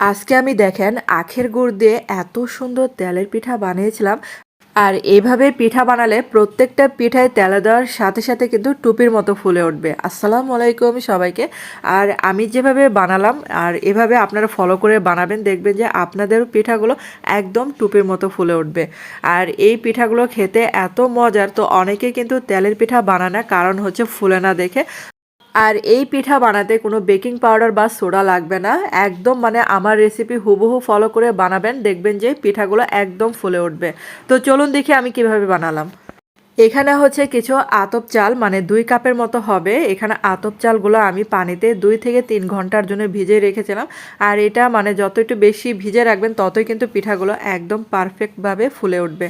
আজকে আমি দেখেন, আখের গুড় দিয়ে এত সুন্দর তেলের পিঠা বানিয়েছিলাম। আর এইভাবে পিঠা বানালে প্রত্যেকটা পিঠায় তেলে দেওয়ার সাথে সাথে কিন্তু টুপির মতো ফুলে উঠবে। আসসালামু আলাইকুম সবাইকে। আর আমি যেভাবে বানালাম, আর এভাবে আপনারা ফলো করে বানাবেন, দেখবেন যে আপনাদের পিঠাগুলো একদম টুপির মতো ফুলে উঠবে। আর এই পিঠাগুলো খেতে এত মজার, তো অনেকে কিন্তু তেলের পিঠা বানায় না, কারণ হচ্ছে ফুলে না দেখে। আর এই পিঠা বানাতে কোনো বেকিং পাউডার বা সোডা লাগবে না। একদম মানে আমার রেসিপি হুবহু ফলো করে বানাবেন, দেখবেন যে পিঠাগুলো একদম ফুলে উঠবে। তো চলুন দেখি আমি কীভাবে বানালাম। এখানে হচ্ছে কিছু আতপ চাল মানে দুই কাপের মতো হবে। এখানে আতপ চালগুলো আমি পানিতে দুই থেকে তিন ঘণ্টার জন্য ভিজে রেখেছিলাম। আর এটা মানে যত একটু বেশি ভিজে রাখবেন, ততই কিন্তু পিঠাগুলো একদম পারফেক্টভাবে ফুলে উঠবে।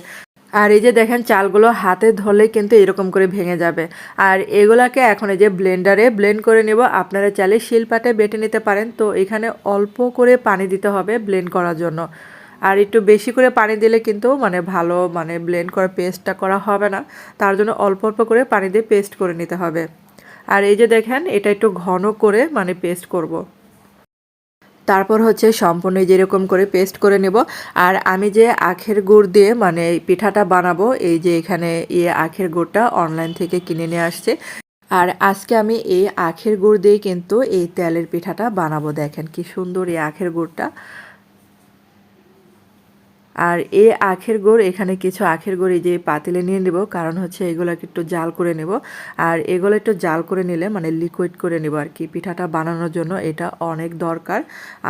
আর এই যে দেখেন, চালগুলো হাতে ধরলে কিন্তু এরকম করে ভেঙে যাবে। আর এগুলাকে এখন এই যে ব্লেন্ডারে ব্লেন্ড করে নেব। আপনারা চাইলে শিলপাটে বেটে নিতে পারেন। তো এখানে অল্প করে পানি দিতে হবে ব্লেন্ড করার জন্য। আর একটু বেশি করে পানি দিলে কিন্তু মানে ভালো মানে ব্লেন্ড করা পেস্টটা করা হবে না। তার জন্য অল্প অল্প করে পানি দিয়ে পেস্ট করে নিতে হবে। আর এই যে দেখেন, এটা একটু ঘন করে মানে পেস্ট করব। তারপর হচ্ছে সম্পূর্ণ যেরকম করে পেস্ট করে নেব। আর আমি যে আখের গুড় দিয়ে মানে পিঠাটা বানাবো, এই যে এখানে ইয়ে আখের গুড়টা অনলাইন থেকে কিনে নিয়ে আসছে। আর আজকে আমি এই আখের গুড় দিয়ে কিন্তু এই তেলের পিঠাটা বানাবো। দেখেন কি সুন্দর এই আখের গুড়টা। আর এ আখের গোড়, এখানে কিছু আখের গোড় এই যে পাতিলে নিয়ে নেব, কারণ হচ্ছে এগুলোকে একটু জাল করে নেব। আর এগুলো একটু জাল করে নিলে মানে লিকুইড করে নেব আর কি, পিঠাটা বানানোর জন্য এটা অনেক দরকার।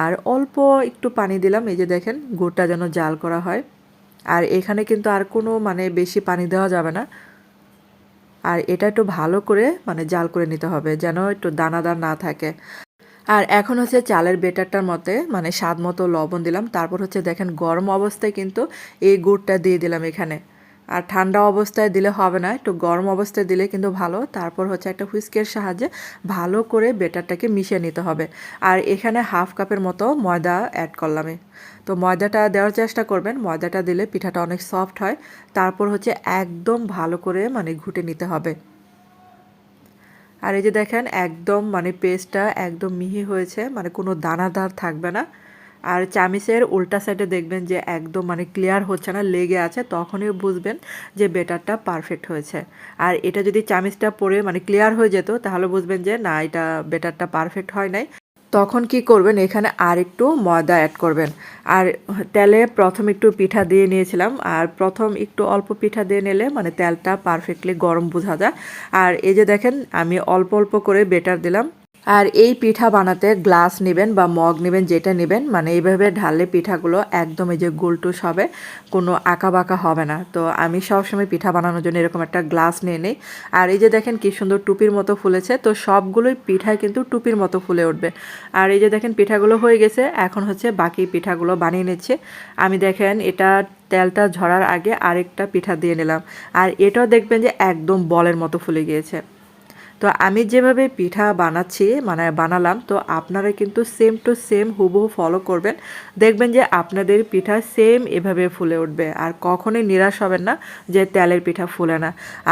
আর অল্প একটু পানি দিলাম, এই যে দেখেন গুড়টা যেন জাল করা হয়। আর এখানে কিন্তু আর কোনো মানে বেশি পানি দেওয়া যাবে না। আর এটা একটু ভালো করে মানে জাল করে নিতে হবে, যেন একটু দানাদার না থাকে। আর এখন হচ্ছে চালের বেটারটার মতে মানে স্বাদ মতো লবণ দিলাম। তারপর হচ্ছে দেখেন গরম অবস্থায় কিন্তু এই গুড়টা দিয়ে দিলাম এখানে। আর ঠান্ডা অবস্থায় দিলে হবে না, একটু গরম অবস্থায় দিলে কিন্তু ভালো। তারপর হচ্ছে একটা হুইস্কের সাহায্যে ভালো করে বেটারটাকে মিশিয়ে নিতে হবে। আর এখানে হাফ কাপের মতো ময়দা অ্যাড করলাম তো ময়দাটা দেওয়ার চেষ্টা করবেন। ময়দাটা দিলে পিঠাটা অনেক সফট হয়। তারপর হচ্ছে একদম ভালো করে মানে ঘুটে নিতে হবে। আর এই যে দেখেন, একদম মানে পেস্টটা একদম মিহি হয়েছে মানে কোনো দানাদার থাকবে না। আর চামিচের উল্টা সাইডে দেখবেন যে একদম মানে ক্লিয়ার হচ্ছে না, লেগে আছে, তখনই বুঝবেন যে বেটারটা পারফেক্ট হয়েছে। আর এটা যদি চামিচটা পরে মানে ক্লিয়ার হয়ে যেত, তাহলে বুঝবেন যে না, এটা বেটারটা পারফেক্ট হয় নাই। তখন কি করবেন? এখানে আর একটু ময়দা অ্যাড করবেন। আর তেলে প্রথম একটু পিঠা দিয়ে নিয়েছিলাম। আর প্রথম একটু অল্প পিঠা দিয়ে নিলে মানে তেলটা পারফেক্টলি গরম বোঝা যায়। আর এই যে দেখেন, আমি অল্প অল্প করে বেটার দিলাম। আর এই পিঠা বানাতে গ্লাস নেবেন বা মগ নেবেন, যেটা নেবেন মানে এইভাবে ঢাললে পিঠাগুলো একদম এই যে গোলটুস হবে, কোনো আঁকা বাঁকা হবে না। তো আমি সবসময় পিঠা বানানোর জন্য এরকম একটা গ্লাস নিয়ে নিই। আর এই যে দেখেন কি সুন্দর টুপির মতো ফুলেছে, তো সবগুলোই পিঠায় কিন্তু টুপির মতো ফুলে উঠবে। আর এই যে দেখেন পিঠাগুলো হয়ে গেছে, এখন হচ্ছে বাকি পিঠাগুলো বানিয়ে নিচ্ছে। আমি দেখেন এটা তেলটা ঝরার আগে আরেকটা পিঠা দিয়ে নিলাম। আর এটাও দেখবেন যে একদম বলের মতো ফুলে গিয়েছে। তো আমি যেভাবে পিঠা বানাচ্ছি মানে বানালাম, তো আপনারা কিন্তু সেম টু সেম হুবহু ফলো করবেন। দেখবেন যে আপনাদের পিঠা সেম এভাবে ফুলে উঠবে। আর কখনোই নিরাশ হবেন না যে তেলের পিঠা ফুলে না।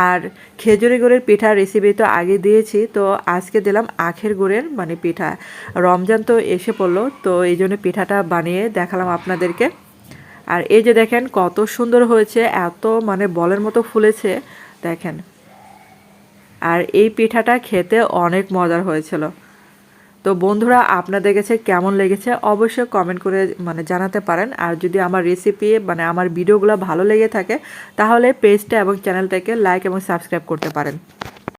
আর খেজুরি গুড়ের পিঠা রেসিপি তো আগে দিয়েছি, তো আজকে দিলাম আখের গুড়ের মানে পিঠা। রমজান তো এসে পড়ল, তো এই জন্য পিঠাটা বানিয়ে দেখালাম আপনাদেরকে। আর এই যে দেখেন কত সুন্দর হয়েছে, এত মানে বলের মতো ফুলেছে। দেখেন। আর এই পিঠাটা খেতে অনেক মজার হয়েছিল। তো বন্ধুরা, আপনাদের কাছে কেমন লেগেছে অবশ্যই কমেন্ট করে মানে জানাতে পারেন। আর যদি আমার রেসিপি মানে আমার ভিডিওগুলো ভালো লেগে থাকে, তাহলে পেজটা এবং চ্যানেলটাকে লাইক এবং সাবস্ক্রাইব করতে পারেন।